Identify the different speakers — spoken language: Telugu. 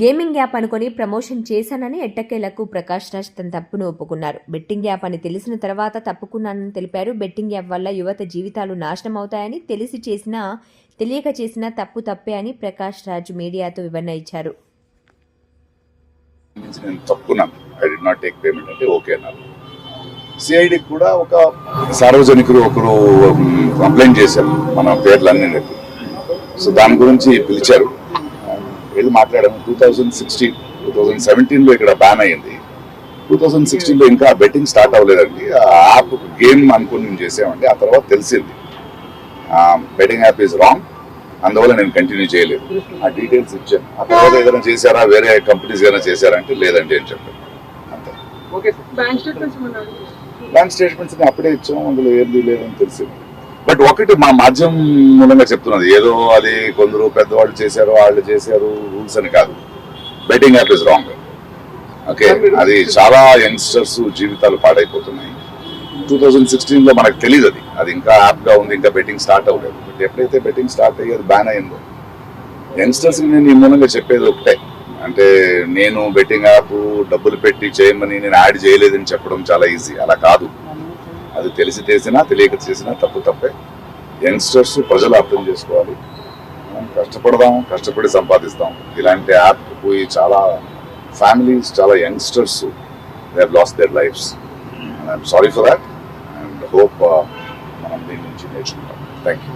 Speaker 1: గేమింగ్ యాప్ అనుకొని ప్రమోషన్ చేశానని ఎట్టకేలకు ప్రకాష్ రాజ్ తన తప్పును ఒప్పుకున్నారు. బెట్టింగ్ యాప్ అని తెలిసిన తర్వాత తప్పుకున్నానని తెలిపారు. బెట్టింగ్ యాప్ వల్ల యువత జీవితాలు నాశనం అవుతాయని తెలిసి చేసినా తెలియక చేసిన తప్పు తప్పే అని ప్రకాష్ రాజ్ మీడియాతో వివరణ ఇచ్చారు.
Speaker 2: సిఐడి కూడా ఒక సార్వజనికులు ఒకరు కంప్లైంట్ చేశారు. మన పేర్లన్నీ సో దాని గురించి పిలిచారు. వెళ్ళి మాట్లాడాము. Two thousand sixteen two thousand సెవెంటీన్లో ఇక్కడ బ్యాన్ అయ్యింది. టూ థౌజండ్ సిక్స్టీన్లో ఇంకా బెట్టింగ్ స్టార్ట్ అవ్వలేదండి. ఆ యాప్ గేమ్ అనుకుని మేము చేసామండి. ఆ తర్వాత తెలిసింది. బెట్టింగ్ యాప్ ఈజ్ రాంగ్ అందువల్ల నేను కంటిన్యూ చేయలేదు. ఆ డీటెయిల్స్ ఇచ్చాను. ఆ తర్వాత ఏదైనా చేశారా? వేరే కంపెనీస్ ఏదైనా చేశారా అంటే లేదండి అని చెప్పాను అంతే.
Speaker 3: బ్యాంక్ స్టేట్మెంట్స్
Speaker 2: అప్పుడే ఇచ్చాము. అందులో ఏది లేదని తెలిసింది. బట్ ఒకటి మా మాధ్యమం మూలంగా చెప్తున్నది. ఏదో అది కొందరు పెద్దవాళ్ళు చేశారు వాళ్ళు చేశారు రూల్స్ అని కాదు. Betting app is wrong. Okay? అది చాలా యంగ్స్టర్స్ జీవితాలు పాడైపోతున్నాయి. టూ థౌజండ్ సిక్స్టీన్లో మనకు తెలియదు అది. అది ఇంకా యాప్గా ఉంది ఇంకా బెట్టింగ్ స్టార్ట్ అవ్వలేదు. బట్ ఎప్పుడైతే బెట్టింగ్ స్టార్ట్ అయ్యి అది బ్యాన్ అయిందో యంగ్స్టర్స్ నేను ఈ మూలంగా చెప్పేది ఒకటే. అంటే నేను బెట్టింగ్ యాప్ డబ్బులు పెట్టి చేయమని నేను యాడ్ చేయలేదని చెప్పడం చాలా ఈజీ. అలా కాదు. అది తెలిసి చేసినా తెలియక చేసినా తప్పు తప్పే. యంగ్స్టర్స్ ప్రజలు అర్థం చేసుకోవాలి. మనం కష్టపడదాం కష్టపడి సంపాదిస్తాం. ఇలాంటి యాప్ పోయి చాలా ఫ్యామిలీస్ చాలా youngsters they lose their lives I'm sorry for that and hope మనం దీని నుంచి నేర్చుకుంటాం. Thank you